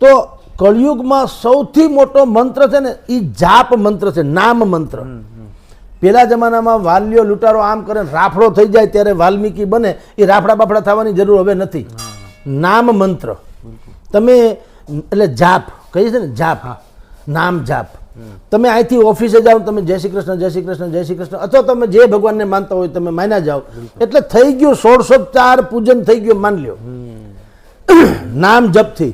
તો કળિયુગમાં સૌથી મોટો મંત્ર છે ને એ જાપ મંત્ર છે નામ મંત્ર. પેલા જમાનામાં વાલ્યો લૂંટારો આમ કરે રાફડો થઈ જાય ત્યારે વાલ્મીકી બને એ રાફડા બાફડા થવાની જરૂર હવે નથી. નામ મંત્ર. તમે એટલે જાપ કહીએ છે ને જાપ નામ જાપ. તમે અહીંથી ઓફિસે જાઓ તમે જય શ્રી કૃષ્ણ જય શ્રી કૃષ્ણ જય શ્રી કૃષ્ણ અથવા તમે જે ભગવાનને માનતા હોય તમે માન્યા જાઓ. એટલે થઈ ગયું ષોડશોપચાર પૂજન થઈ ગયું માન લ્યો. નામ જપથી.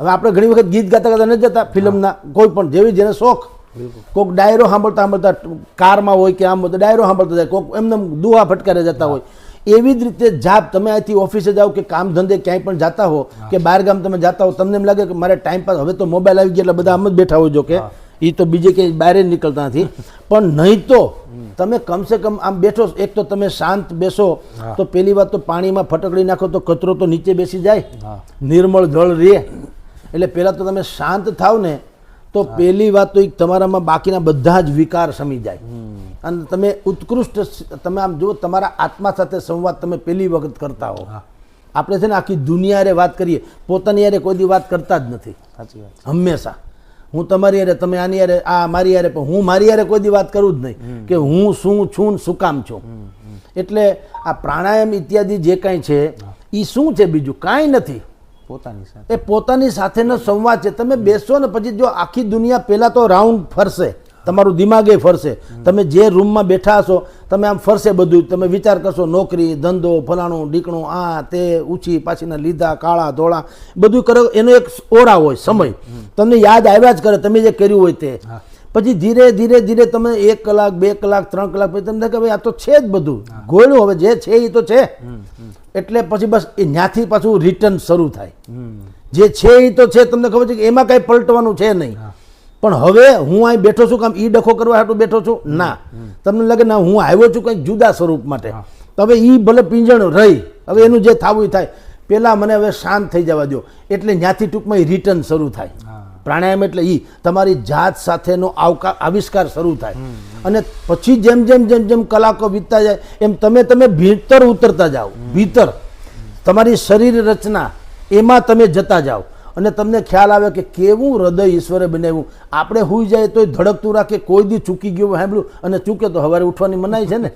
હવે આપણે ઘણી વખત ગીત ગાતા ગાતા નથી જતા ફિલ્મના કોઈ પણ જેવી જેને શોખ. કોઈક ડાયરો સાંભળતા સાંભળતા કારમાં હોય કે આમ તો ડાયરો સાંભળતા જાય કોઈક એમને દુહા ફટકારે જતા હોય. એવી જ રીતે જાપ તમે અહીંથી ઓફિસે જાઓ કે કામ ધંધે ક્યાંય પણ જતા હો કે બહાર ગામ તમે જતા હો તમને એમ લાગે કે મારે ટાઈમ પાસ હવે તો મોબાઈલ આવી ગયા એટલે બધા આમ જ બેઠા હોય જો કે એ તો બીજે ક્યાંય બહાર જ નીકળતા નથી. પણ નહીં તો તમે કમસે કમ આમ બેઠો એક તો તમે શાંત બેસો તો પેલી વાત તો પાણીમાં ફટકડી નાખો તો કચરો તો નીચે બેસી જાય. નિર્મળ જળ રહે એટલે પહેલાં તો તમે શાંત થાવ ને તો પહેલી વાત તો તમારામાં બાકીના બધા જ વિકાર સમી જાય. અને તમે ઉત્કૃષ્ટ તમે આમ જુઓ તમારા આત્મા સાથે સંવાદ તમે પહેલી વખત કરતા હો. આપણે છે ને આખી દુનિયા વાત કરીએ પોતાની યારે કોઈ દી વાત કરતા જ નથી. સાચી હંમેશા. હું તમારી યારે તમે આની યારે આ મારી યારે પણ હું મારી યારે કોઈ દી વાત કરું જ નહીં. કે હું શું છું ને શું કામ છું. એટલે આ પ્રાણાયામ ઇત્યાદિ જે કાંઈ છે એ શું છે બીજું? કાંઈ નથી. પોતાની સાથે. એ પોતાની સાથેનો સંવાદ છે. તમે બેસો ને પછી જો આખી દુનિયા પહેલાં તો રાઉન્ડ ફરશે તમારું દિમાગે ફરશે. તમે જે રૂમમાં બેઠા હશો તમે આમ ફરશે બધું. તમે વિચાર કરશો નોકરી ધંધો ફલાણું ડીકણું આ તે ઊંચી પાછીના લીધા કાળા ધોળા બધું કરો. એનો એક ઓરા હોય સમય. તમને યાદ આવ્યા જ કરે તમે જે કર્યું હોય તે. પછી ધીરે ધીરે ધીરે તમે એક કલાક બે કલાક ત્રણ કલાક પછી તમને કે ભાઈ આ તો છે જ બધું. ગોળ્યું હવે જે છે એ તો છે. એટલે પછી બસ એ ત્યાંથી પાછું રિટર્ન શરૂ થાય. જે છે એ તો છે તમને ખબર છે કે એમાં કાંઈ પલટવાનું છે નહીં. પણ હવે હું અહીં બેઠો છું કામ ઈ ડખો કરવા હાટું બેઠો છું? ના. તમને લાગે ના હું આવ્યો છું કંઈક જુદા સ્વરૂપ માટે. હવે ઈ ભલે પિંજણ રહી હવે એનું જે થવું એ થાય પહેલાં મને હવે શાંત થઈ જવા દો એટલે ત્યાંથી ટૂંકમાં એ રિટર્ન શરૂ થાય. પ્રાણાયામ એટલે એ તમારી જાત સાથેનો આવકાર, આવિષ્કાર શરૂ થાય. અને પછી જેમ જેમ જેમ જેમ કલાકો વીતતા જાય, એમ તમે તમે ભીતર ઉતરતા જાઓ. ભીતર. તમારી શરીર રચના, એમાં તમે જતા જાઓ. અને તમને ખ્યાલ આવે કે કેવું હૃદય ઈશ્વરે બનાવ્યું. આપણે હોઈ જાય તોય ધડકતું રાખે, કોઈ દી ચૂકી ગયું સાંભળ્યું? અને ચૂકે તો સવારે ઉઠવાની મનાય છે ને?